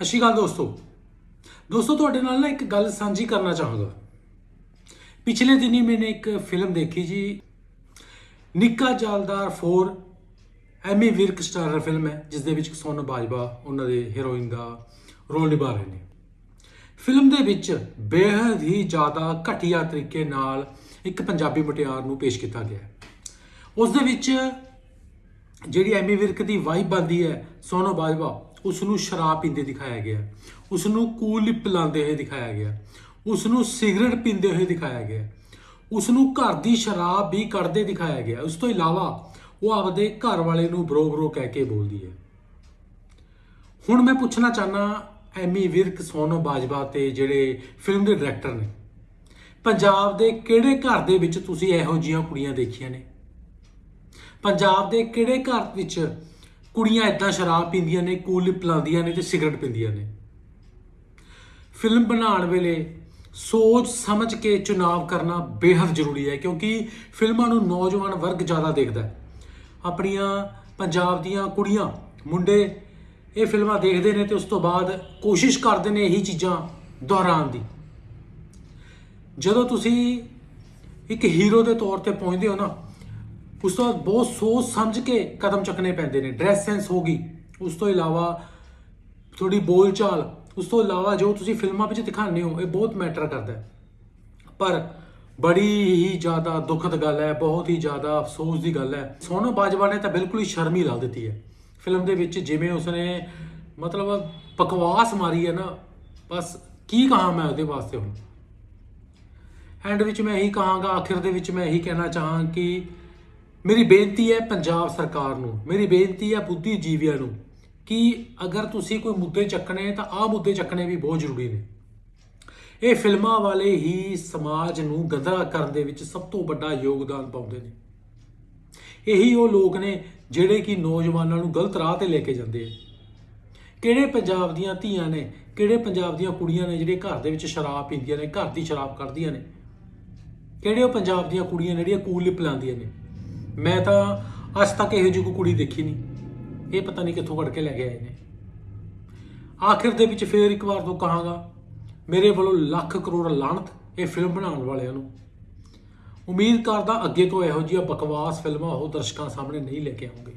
ਸਤਿ ਸ਼੍ਰੀ ਅਕਾਲ ਦੋਸਤੋ। ਦੋਸਤੋ, ਤੁਹਾਡੇ ਨਾਲ ਨਾ ਇੱਕ ਗੱਲ ਸਾਂਝੀ ਕਰਨਾ ਚਾਹਾਂਗਾ। ਪਿਛਲੇ ਦਿਨੀ ਮੈਨੇ ਇੱਕ ਫਿਲਮ ਦੇਖੀ ਜੀ। ਨਿੱਕਾ ਜਾਲਦਾਰ 4 ਐਮੀ ਵਿਰਕ ਸਟਾਰਰ ਫਿਲਮ ਹੈ ਜਿਸ ਦੇ ਵਿੱਚ ਸੋਨਮ ਬਾਜਵਾ, ਉਹਨਾਂ ਦੇ ਹੀਰੋਇਨ ਦਾ ਰੋਲ ਨਿਭਾ ਰਹੇ ਨੇ। ਫਿਲਮ ਦੇ ਵਿੱਚ ਬੇਹਦ ਹੀ ਜ਼ਿਆਦਾ ਘਟੀਆ ਤਰੀਕੇ ਨਾਲ ਇੱਕ ਪੰਜਾਬੀ ਮੁਟਿਆਰ ਨੂੰ ਪੇਸ਼ ਕੀਤਾ ਗਿਆ ਉਸ ਦੇ ਵਿੱਚ ਜਿਹੜੀ ਐਮੀ ਵਿਰਕ ਦੀ ਵਾਈਬ ਬੰਦੀ ਹੈ ਸੋਨਮ ਬਾਜਵਾ ਉਸ ਨੂੰ ਸ਼ਰਾਬ ਪੀਂਦੇ ਦਿਖਾਇਆ ਗਿਆ। ਉਸ ਨੂੰ ਕੂਲ ਲਿਪ ਲਾਉਂਦੇ ਹੋਏ ਦਿਖਾਇਆ ਗਿਆ। ਉਸ ਨੂੰ ਸਿਗਰਟ ਪੀਂਦੇ ਹੋਏ ਦਿਖਾਇਆ ਗਿਆ। ਉਸ ਨੂੰ ਘਰ ਦੀ ਸ਼ਰਾਬ ਵੀ ਕੱਢਦੇ ਦਿਖਾਇਆ ਗਿਆ। ਉਸ ਤੋਂ ਇਲਾਵਾ ਉਹ ਆਪਦੇ ਘਰ ਵਾਲੇ ਨੂੰ ਬਰੋ ਬਰੋ ਕਹਿ ਕੇ ਬੋਲਦੀ ਹੈ। ਹੁਣ ਮੈਂ ਪੁੱਛਣਾ ਚਾਹਨਾ ਐਮੀ ਵਿਰਕ, ਸੋਨੋ ਬਾਜਵਾ ਤੇ ਜਿਹੜੇ ਫਿਲਮ ਦੇ ਡਾਇਰੈਕਟਰ ਨੇ, ਪੰਜਾਬ ਦੇ ਕਿਹੜੇ ਘਰ ਦੇ ਵਿੱਚ ਤੁਸੀਂ ਇਹੋ ਜਿਹੀਆਂ ਕੁੜੀਆਂ ਦੇਖੀਆਂ ਨੇ? ਪੰਜਾਬ ਦੇ ਕਿਹੜੇ ਘਰ ਵਿੱਚ ਕੁੜੀਆਂ ਇਦਾਂ ਸ਼ਰਾਬ ਪੀਂਦੀਆਂ ਨੇ, ਕੂਲ ਪਿਲਾਉਂਦੀਆਂ ਨੇ ਤੇ ਸਿਗਰਟ ਪੀਂਦੀਆਂ ਨੇ। ਫਿਲਮ ਬਣਾਉਣ ਵੇਲੇ ਸੋਚ ਸਮਝ ਕੇ ਚੁਣਾਵ ਕਰਨਾ ਬੇਹੱਦ ਜ਼ਰੂਰੀ ਹੈ, ਕਿਉਂਕਿ ਫਿਲਮਾਂ ਨੂੰ ਨੌਜਵਾਨ ਵਰਗ ਜ਼ਿਆਦਾ ਦੇਖਦਾ ਹੈ। ਆਪਣੀਆਂ ਪੰਜਾਬ ਦੀਆਂ ਕੁੜੀਆਂ, ਮੁੰਡੇ ਇਹ ਫਿਲਮਾਂ ਦੇਖਦੇ ਨੇ ਤੇ ਉਸ ਤੋਂ ਬਾਅਦ ਕੋਸ਼ਿਸ਼ ਕਰਦੇ ਨੇ ਇਹੀ ਚੀਜ਼ਾਂ ਦੁਹਰਾਉਣ ਦੀ। ਜਦੋਂ ਤੁਸੀਂ ਇੱਕ ਹੀਰੋ ਦੇ ਤੌਰ ਤੇ ਪਹੁੰਚਦੇ ਹੋ ਨਾ ਉਸ ਤੋਂ ਬਾਅਦ ਬਹੁਤ ਸੋਚ ਸਮਝ ਕੇ ਕਦਮ ਚੱਕਣੇ ਪੈਂਦੇ ਨੇ ਡਰੈਸ ਸੈਂਸ ਹੋ ਗਈ। ਉਸ ਤੋਂ ਇਲਾਵਾ ਥੋੜੀ ਬੋਲਚਾਲ, ਉਸ ਤੋਂ ਇਲਾਵਾ ਜੋ ਤੁਸੀਂ ਫਿਲਮਾਂ ਵਿੱਚ ਦਿਖਾਉਂਦੇ ਹੋ, ਇਹ ਬਹੁਤ ਮੈਟਰ ਕਰਦਾ ਹੈ। ਪਰ ਬੜੀ ਹੀ ਜ਼ਿਆਦਾ ਦੁਖਦ ਗੱਲ ਹੈ, ਬਹੁਤ ਹੀ ਜ਼ਿਆਦਾ ਅਫਸੋਸ ਦੀ ਗੱਲ ਹੈ। ਸੋਨਮ ਬਾਜਵਾ ਨੇ ਤਾਂ ਬਿਲਕੁਲ ਹੀ ਸ਼ਰਮ ਹੀ ਲਾ ਦਿੱਤੀ ਹੈ। ਫਿਲਮ ਦੇ ਵਿੱਚ ਜਿਵੇਂ ਉਸਨੇ ਮਤਲਬ ਬਕਵਾਸ ਮਾਰੀ ਹੈ ਨਾ, ਬਸ ਕੀ ਕਹਾਂ ਮੈਂ ਉਹਦੇ ਵਾਸਤੇ ਹੁਣ? ਐਂਡ ਵਿੱਚ ਮੈਂ ਇਹੀ ਕਹਾਂਗਾ, ਆਖਿਰ ਦੇ ਵਿੱਚ ਮੈਂ ਇਹੀ ਕਹਿਣਾ ਚਾਹਾਂ ਕਿ ਮੇਰੀ ਬੇਨਤੀ ਹੈ ਪੰਜਾਬ ਸਰਕਾਰ ਨੂੰ, ਮੇਰੀ ਬੇਨਤੀ ਹੈ ਬੁੱਧੀਜੀਵੀਆਂ ਨੂੰ ਕਿ ਅਗਰ ਤੁਸੀਂ ਕੋਈ ਮੁੱਦੇ ਚੱਕਣੇ ਤਾਂ ਆਹ ਮੁੱਦੇ ਚੱਕਣੇ ਵੀ ਬਹੁਤ ਜ਼ਰੂਰੀ ਨੇ। ਇਹ ਫਿਲਮਾਂ ਵਾਲੇ ਹੀ ਸਮਾਜ ਨੂੰ ਗੰਦਾ ਕਰਨ ਦੇ ਵਿੱਚ ਸਭ ਤੋਂ ਵੱਡਾ ਯੋਗਦਾਨ ਪਾਉਂਦੇ ਨੇ। ਇਹੀ ਉਹ ਲੋਕ ਨੇ ਜਿਹੜੇ ਕਿ ਨੌਜਵਾਨਾਂ ਨੂੰ ਗਲਤ ਰਾਹ ਤੇ ਲੈ ਕੇ ਜਾਂਦੇ ਆ। ਕਿਹੜੇ ਪੰਜਾਬ ਦੀਆਂ ਧੀਆਂ ਨੇ, ਕਿਹੜੇ ਪੰਜਾਬ ਦੀਆਂ ਕੁੜੀਆਂ ਨੇ ਜਿਹੜੇ ਘਰ ਦੇ ਵਿੱਚ ਸ਼ਰਾਬ ਪੀਂਦੀਆਂ ਨੇ, ਘਰ ਦੀ ਸ਼ਰਾਬ ਕਰਦੀਆਂ ਨੇ? ਕਿਹੜੇ ਉਹ ਪੰਜਾਬ ਦੀਆਂ ਕੁੜੀਆਂ ਨੇ ਜਿਹੜੀਆਂ ਕੂਲ ਲਿਪ ਲਾਉਂਦੀਆਂ ਨੇ? ਮੈਂ ਤਾਂ ਅੱਜ ਤੱਕ ਇਹੋ ਜਿਹੀ ਕੋਈ ਕੁੜੀ ਦੇਖੀ ਨਹੀਂ। ਇਹ ਪਤਾ ਨਹੀਂ ਕਿੱਥੋਂ ਕੱਢ ਕੇ ਲੈ ਕੇ ਆਏ ਨੇ। ਆਖਿਰ ਦੇ ਵਿੱਚ ਫੇਰ ਇੱਕ ਵਾਰ ਤੋਂ ਕਹਾਂਗਾ, ਮੇਰੇ ਵੱਲੋਂ ਲੱਖ ਕਰੋੜ ਲਾਹਨਤ ਇਹ ਫਿਲਮ ਬਣਾਉਣ ਵਾਲਿਆਂ ਨੂੰ। ਉਮੀਦ ਕਰਦਾ ਅੱਗੇ ਤੋਂ ਇਹੋ ਜਿਹੀਆਂ ਬਕਵਾਸ ਫਿਲਮਾਂ ਉਹ ਦਰਸ਼ਕਾਂ ਸਾਹਮਣੇ ਨਹੀਂ ਲੈ ਕੇ ਆਉਂਗੇ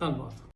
ਧੰਨਵਾਦ।